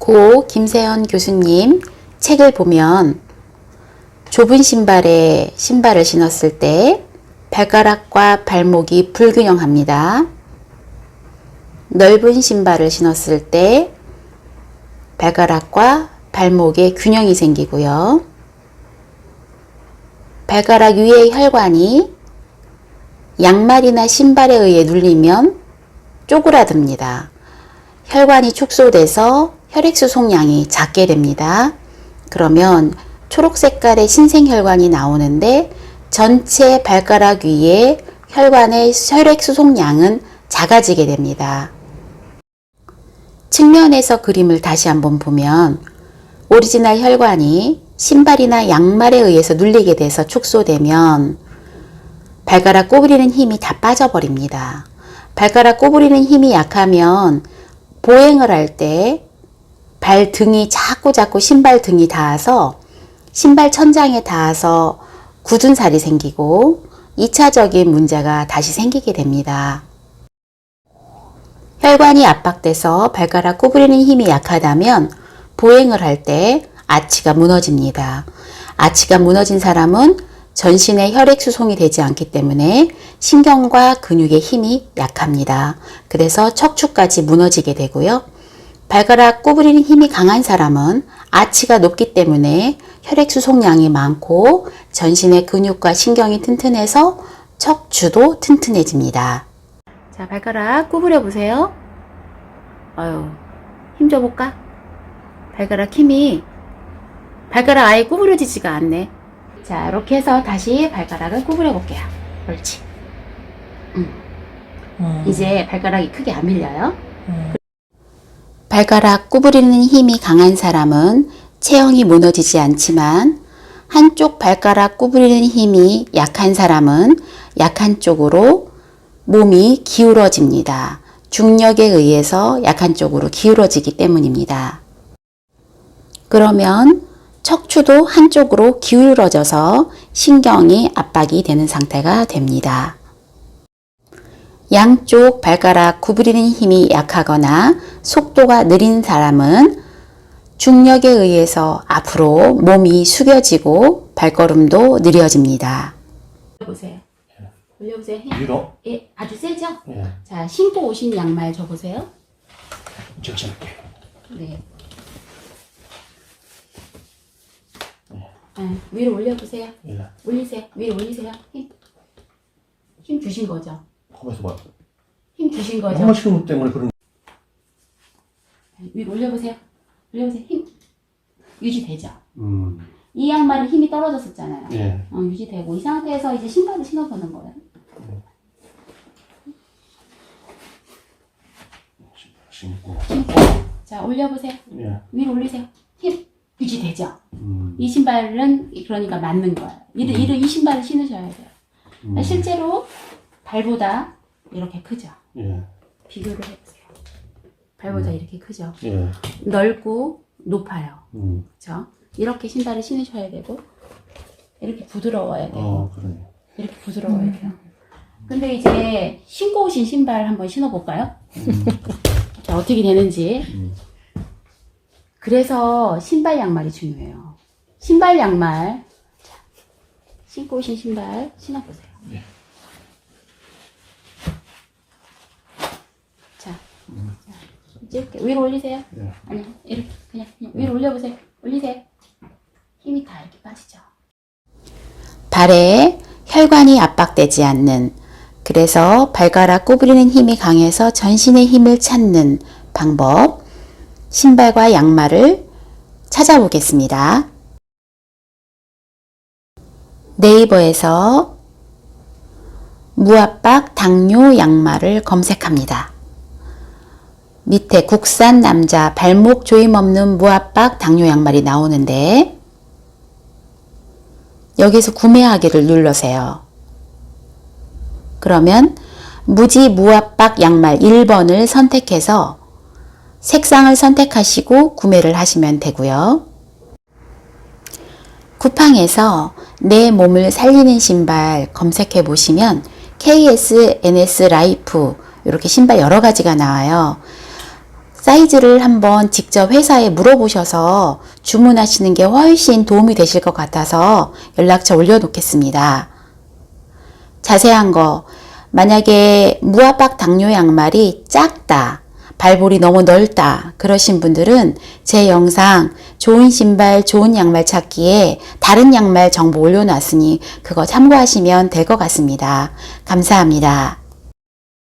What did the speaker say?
고 김세현 교수님 책을 보면 좁은 신발에 신발을 신었을 때 발가락과 발목이 불균형합니다. 넓은 신발을 신었을 때 발가락과 발목에 균형이 생기고요. 발가락 위의 혈관이 양말이나 신발에 의해 눌리면 쪼그라듭니다. 혈관이 축소돼서 혈액 수 송량이 작게 됩니다. 그러면 초록 색깔의 신생혈관이 나오는데 전체 발가락 위에 혈관의 혈액 수 송량은 작아지게 됩니다. 측면에서 그림을 다시 한번 보면 오리지널 혈관이 신발이나 양말에 의해서 눌리게 돼서 축소되면 발가락 꼬부리는 힘이 다 빠져버립니다. 발가락 꼬부리는 힘이 약하면 보행을 할 때 발등이 자꾸 자꾸 신발 등이 닿아서 신발 천장에 닿아서 굳은 살이 생기고 2차적인 문제가 다시 생기게 됩니다. 혈관이 압박돼서 발가락 구부리는 힘이 약하다면 보행을 할 때 아치가 무너집니다. 아치가 무너진 사람은 전신에 혈액 수송이 되지 않기 때문에 신경과 근육의 힘이 약합니다. 그래서 척추까지 무너지게 되고요. 발가락 구부리는 힘이 강한 사람은 아치가 높기 때문에 혈액 수송량이 많고 전신의 근육과 신경이 튼튼해서 척추도 튼튼해집니다. 자, 발가락 구부려 보세요. 아유, 힘 줘 볼까? 발가락 힘이 발가락 아예 구부려지지가 않네. 자, 이렇게 해서 다시 발가락을 구부려 볼게요. 그렇지. 음. 이제 발가락이 크게 안 밀려요. 음. 발가락 구부리는 힘이 강한 사람은 체형이 무너지지 않지만 한쪽 발가락 구부리는 힘이 약한 사람은 약한 쪽으로 몸이 기울어집니다. 중력에 의해서 약한 쪽으로 기울어지기 때문입니다. 그러면 척추도 한쪽으로 기울어져서 신경이 압박이 되는 상태가 됩니다. 양쪽 발가락 구부리는 힘이 약하거나 속도가 느린 사람은 중력에 의해서 앞으로 몸이 숙여지고 발걸음도 느려집니다. 보세요. 올려보세요. 힘. 위로. 예, 아주 세죠? 예. 자, 신고 오신 양말 줘보세요. 잡을게. 네. 아, 위로 올려보세요. 예. 올리세요. 위로 올리세요. 힘. 힘 주신 거죠? 가만있어 봐. 힘 주신 거죠? 엄마 시험 때문에 그런. 위로 올려보세요. 올려보세요. 힘. 유지되죠? 음. 이 양말은 힘이 떨어졌었잖아요. 예. 어, 유지되고 이 상태에서 이제 신발을 신어보는 거예요. 신고. 신고. 자, 올려보세요. 예. 위로 올리세요. 힘. 유지되죠? 음. 이 신발은 그러니까 맞는 거예요. 이, 이, 이 신발을 신으셔야 돼요. 음. 실제로 발보다 이렇게 크죠? 예. 비교를 해보세요. 발보다 이렇게 크죠? 예. 넓고 높아요. 음. 그렇죠? 이렇게 신발을 신으셔야 되고 이렇게 부드러워야 되고 어, 그러네. 이렇게 부드러워야 돼요. 근데 이제 신고 오신 신발 한번 신어볼까요? 자, 어떻게 되는지. 음. 그래서 신발 양말이 중요해요. 신발 양말. 자, 신고 오신 신발 신어보세요. 네. 자, 자, 이렇게 위로 올리세요. 예. 아니, 이렇게 그냥, 그냥 위로 올려보세요. 올리세요. 힘이 다 이렇게 빠지죠. 발에 혈관이 압박되지 않는 그래서 발가락 구부리는 힘이 강해서 전신의 힘을 찾는 방법 신발과 양말을 찾아보겠습니다. 네이버에서 무압박 당뇨 양말을 검색합니다. 밑에 국산 남자 발목 조임 없는 무압박 당뇨 양말이 나오는데 여기서 구매하기를 눌러세요. 그러면 무지 무압박 양말 1번을 선택해서 색상을 선택하시고 구매를 하시면 되고요. 쿠팡에서 내 몸을 살리는 신발 검색해 보시면 KS, NS 라이프 이렇게 신발 여러 가지가 나와요. 사이즈를 한번 직접 회사에 물어보셔서 주문하시는 게 훨씬 도움이 되실 것 같아서 연락처 올려놓겠습니다. 자세한 거, 만약에 무압박 당뇨 양말이 작다, 발볼이 너무 넓다, 그러신 분들은 제 영상 좋은 신발, 좋은 양말 찾기에 다른 양말 정보 올려놨으니 그거 참고하시면 될 것 같습니다. 감사합니다.